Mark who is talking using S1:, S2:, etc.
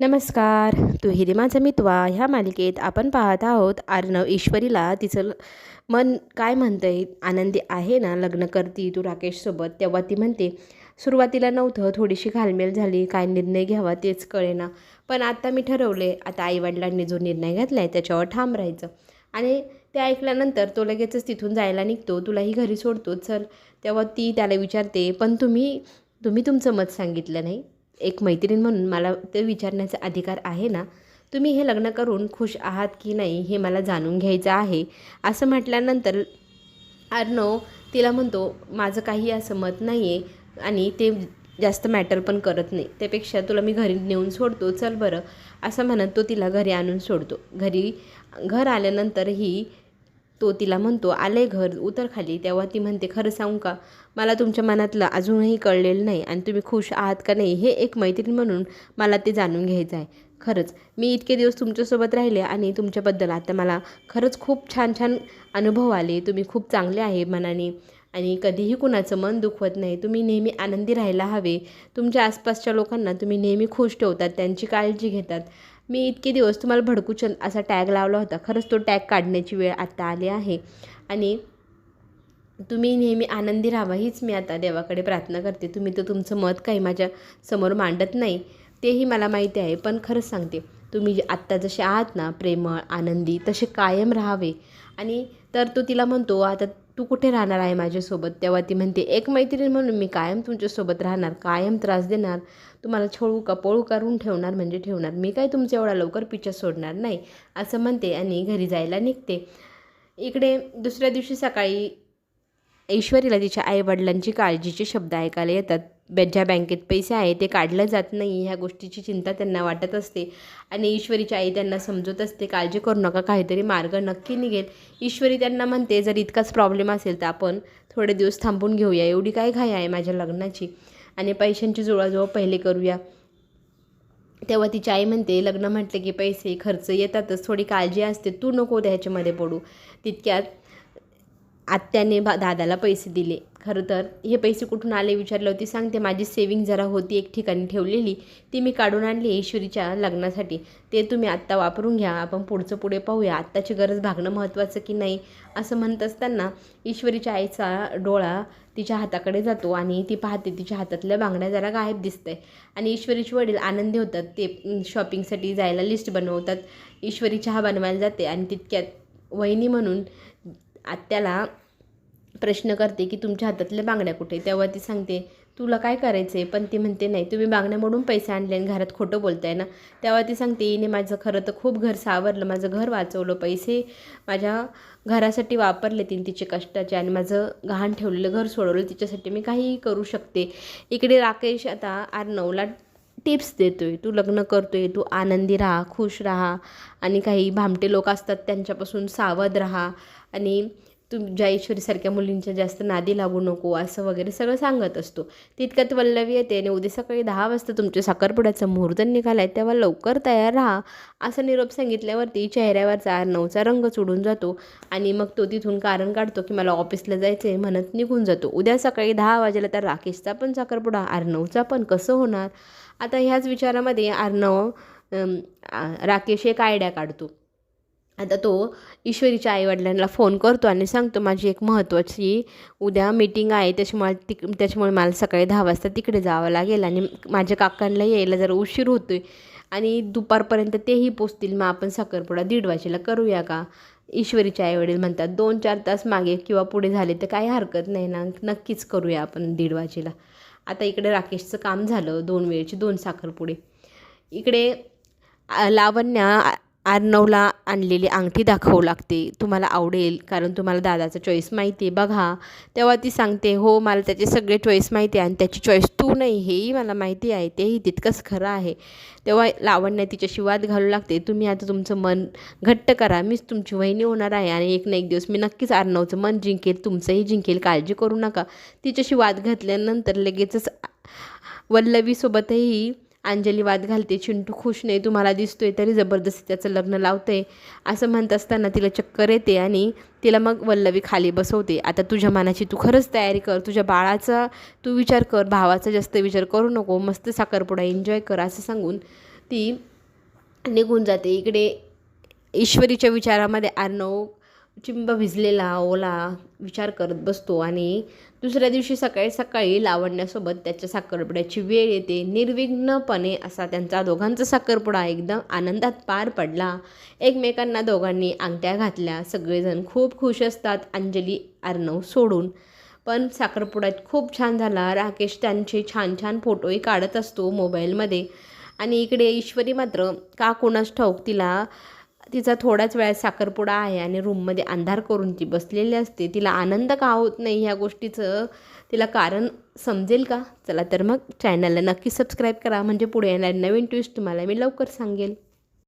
S1: नमस्कार. तू माझा मितवा ह्या मालिकेत आपण पाहत आहोत अर्णव ईश्वरीला तिचं मन काय म्हणतंय? आनंदी आहे ना? लग्न करती तू राकेशसोबत तेव्हा ती म्हणते सुरुवातीला नव्हतं थोडीशी घालमेल झाली. काय निर्णय घ्यावा तेच कळेना. पण आता मी ठरवले आता आईवडिलांनी जो निर्णय घेतला आहे त्याच्यावर ठाम राहायचं. आणि ते ऐकल्यानंतर तो लगेचच तिथून जायला निघतो. तुलाही घरी सोडतो चल. तेव्हा ती त्याला विचारते पण तुम्ही तुम्ही तुमचं मत सांगितलं नाही? एक मैत्रीण म्हणून मला ते विचारण्याचा अधिकार आहे ना? तुम्ही हे लग्न करून खुश आहात की नाही हे मला जाणून घ्यायचं आहे. असं म्हटल्यानंतर अर्णव तिला म्हणतो माझं काही असं मत नाही आहे आणि ते जास्त मॅटर पण करत नाही. त्यापेक्षा तुला मी घरी नेऊन सोडतो. चल बरं. असं म्हणत तो तिला घरी आणून सोडतो. घरी घर आल्यानंतरही तो तिला म्हणतो आलंय घर उतर खाली. तेव्हा ती म्हणते खरं सांगू का? मला तुमच्या मनातलं अजूनही कळलेलं नाही आणि तुम्ही खुश आहात का नाही हे एक मैत्रीण म्हणून मला ते जाणून घ्यायचं आहे. खरंच मी इतके दिवस तुमच्यासोबत राहिले आणि तुमच्याबद्दल आता मला खरंच खूप छान छान अनुभव आले. तुम्ही खूप चांगले आहे मनाने आणि कधीही कुणाचं मन दुखवत नाही. तुम्ही नेहमी आनंदी राहायला हवे. तुमच्या आसपासच्या लोकांना तुम्ही नेहमी खुश ठेवतात त्यांची काळजी घेतात. मी इतके दिवस तुम्हाला भडकूचंद असा टॅग लावला होता. खरंच तो टॅग काढण्याची वेळ आत्ता आली आहे. आणि तुम्ही नेहमी आनंदी राहावा हीच मी आता देवाकडे प्रार्थना करते. तुम्ही तर तुमचं मत काही माझ्यासमोर मांडत नाही तेही मला माहिती आहे. पण खरंच सांगते तुम्ही जे आत्ता जसे आहात ना प्रेमळ आनंदी तसे कायम राहावे. आणि तर तो तिला म्हणतो आता तू कुठे राहणार आहे माझ्यासोबत? तेव्हा ती म्हणते एक मैत्रीण म्हणून मी कायम तुमच्यासोबत राहणार कायम त्रास देणार तुम्हाला छोळू का पोळू करून ठेवणार म्हणजे ठेवणार. मी काय तुमचं एवढा लवकर पिक्चर सोडणार नाही असं म्हणते आणि घरी जायला निघते. इकडे दुसऱ्या दिवशी सकाळी ऐश्वरीला तिच्या आईवडिलांची काळजीचे शब्द ऐकायला येतात. ज्या बँकेत पैसे आहे ते काढलं जात नाही ह्या गोष्टीची चिंता त्यांना वाटत असते. आणि ईश्वरीची आई त्यांना समजत असते काळजी करू नका काहीतरी मार्ग नक्की निघेल. ईश्वरी त्यांना म्हणते जर इतकाच प्रॉब्लेम असेल तर आपण थोडे दिवस थांबून घेऊया. एवढी काय घाई आहे माझ्या लग्नाची? आणि पैशांची जुळाजुळ पहिले करूया. तेव्हा तिची आई म्हणते लग्न म्हटलं की पैसे खर्च येतातच थोडी काळजी असते तू नको त्याच्यामध्ये पडू. तितक्यात आत्याने बा दादाला पैसे दिले. खरं तर हे पैसे कुठून आले विचारलं होती. सांगते माझी सेविंग जरा होती एक ठिकाणी ठेवलेली. ती मी काढून आणली ईश्वरीच्या लग्नासाठी. ते तुम्ही आत्ता वापरून घ्या. आपण पुढचं पुढे पाहूया आत्ताची गरज भागणं महत्त्वाचं की नाही असं म्हणत असताना ईश्वरीच्या आईचा डोळा तिच्या हाताकडे जातो आणि ती पाहते तिच्या हातातल्या बांगड्या जरा गायब दिसतंय. आणि ईश्वरीचे वडील आनंदी होतात. ते शॉपिंगसाठी जायला लिस्ट बनवतात. ईश्वरी चहा बनवायला जाते आणि तितक्यात वहिनी म्हणून आत्याला प्रश्न करते की तुमच्या हातातल्या बांगड्या कुठे तेव्हा ती सांगते तुला काय करायचं आहे पण ती म्हणते नाही तुम्ही बांगड्या मोडून पैसे आणले आणि घरात खोटं बोलताय ना? तेव्हा ती सांगते हिने माझं खरं तर खूप घर सावरलं माझं घर वाचवलं पैसे माझ्या घरासाठी वापरले तिने तिचे कष्टाचे आणि माझं गहाण ठेवलेलं घर सोडवलं तिच्यासाठी मी काहीही करू शकते. इकडे राकेश आता अर्णवला टिप्स देतोय तू लग्न करतोय तू आनंदी राहा खुश राहा आणि काही भामटे लोक असतात त्यांच्यापासून सावध राहा आणि तुझ्या ईश्वरीसारख्या मुलींच्या जास्त नादी लागू नको असं वगैरे सगळं सांगत असतो. तितक्यात वल्लवी येते आणि उद्या सकाळी दहा वाजता तुमच्या साखरपुड्याचा मुहूर्त निघाला आहे तेव्हा लवकर तयार राहा. असा निरोप सांगितल्यावरती चेहऱ्यावरचा नऊचा रंग चुडून जातो आणि मग तो तिथून कारण काढतो की मला ऑफिसला जायचं आहे म्हणत निघून जातो. उद्या सकाळी दहा वाजेला तर राकेशचा पण साखरपुडा अर्णवचा पण. कसं होणार? आता ह्याच विचारामध्ये अर्णव राकेश एक आयडिया काढतो. आता तो ईश्वरीच्या आईवडिलांना फोन करतो आणि सांगतो माझी एक महत्त्वाची उद्या मीटिंग आहे त्याच्यामुळे तिक त्याच्यामुळे मला सकाळी दहा वाजता तिकडे जावं लागेल आणि माझ्या काकांना यायला जरा उशीर होतो आहे आणि दुपारपर्यंत तेही पोचतील. मग आपण साखरपुडा दीड वाजेला करूया का? ईश्वरीचे आईवडील म्हणतात दोन चार तास मागे किंवा पुढे झाले तर काही हरकत नाही ना नक्कीच करूया आपण दीड वाजेला. आता इकडे राकेशचं काम झालं दोन वेळची दोन साखरपुडे. इकडे लावण्या आर्नवला आणलेली अंगठी दाखवू लागते. तुम्हाला आवडेल कारण तुम्हाला दादाचा चॉईस माहिती आहे. बघा तेव्हा ती सांगते हो मला त्याचे सगळे चॉईस माहिती आहे आणि त्याची चॉईस तू नाही हेही मला माहिती आहे. तेही तितकंच खरं आहे. तेव्हा लावण्य तिच्याशी वाद घालू लागते. तुम्ही आता तुमचं मन घट्ट करा. मीच तुमची वहिनी होणार आहे आणि एक ना एक दिवस मी नक्कीच अर्णवचं मन जिंकेल तुमचंही जिंकेल. काळजी करू नका. तिच्याशी वाद घातल्यानंतर लगेचच वल्लवीसोबतही अंजली वाद घालते चिंटू खुश नाही तुम्हाला दिसतोय तरी जबरदस्ती त्याचं लग्न लावतंय. असं म्हणत असताना तिला चक्कर येते आणि तिला मग वल्लवी खाली बसवते. आता तुझ्या मनाची तू खरंच तयारी कर तुझ्या बाळाचा तू विचार कर भावाचा जास्त विचार करू नको मस्त साखरपुडा एन्जॉय कर असं सांगून ती निघून जाते. इकडे ईश्वरीच्या विचारामध्ये अर्णव चिंब भिजलेला ओला विचार करत बसतो आणि दुसऱ्या दिवशी सकाळी सकाळी लावण्यासोबत त्याच्या साखरपुड्याची वेळ येते. निर्विघ्नपणे असा त्यांचा दोघांचा साखरपुडा एकदम आनंदात पार पडला. एकमेकांना दोघांनी अंगठ्या घातल्या. सगळेजण खूप खुश असतात अंजली अर्णव सोडून. पण साखरपुड्यात खूप छान झाला. राकेश त्यांचे छान छान फोटोही काढत असतो मोबाईलमध्ये. आणि इकडे ईश्वरी मात्र का कोणास ठाऊक तिला तिचा थोड्याच वेळात साखरपुडा आहे आणि रूममध्ये अंधार करून ती बसलेली असते. तिला आनंद का होत नाही ह्या गोष्टीचं? तिला कारण समजेल का? चला तर मग चॅनलला नक्की सबस्क्राईब करा. म्हणजे पुढे येणारे नवीन ट्विस्ट तुम्हाला मी लवकर सांगेल.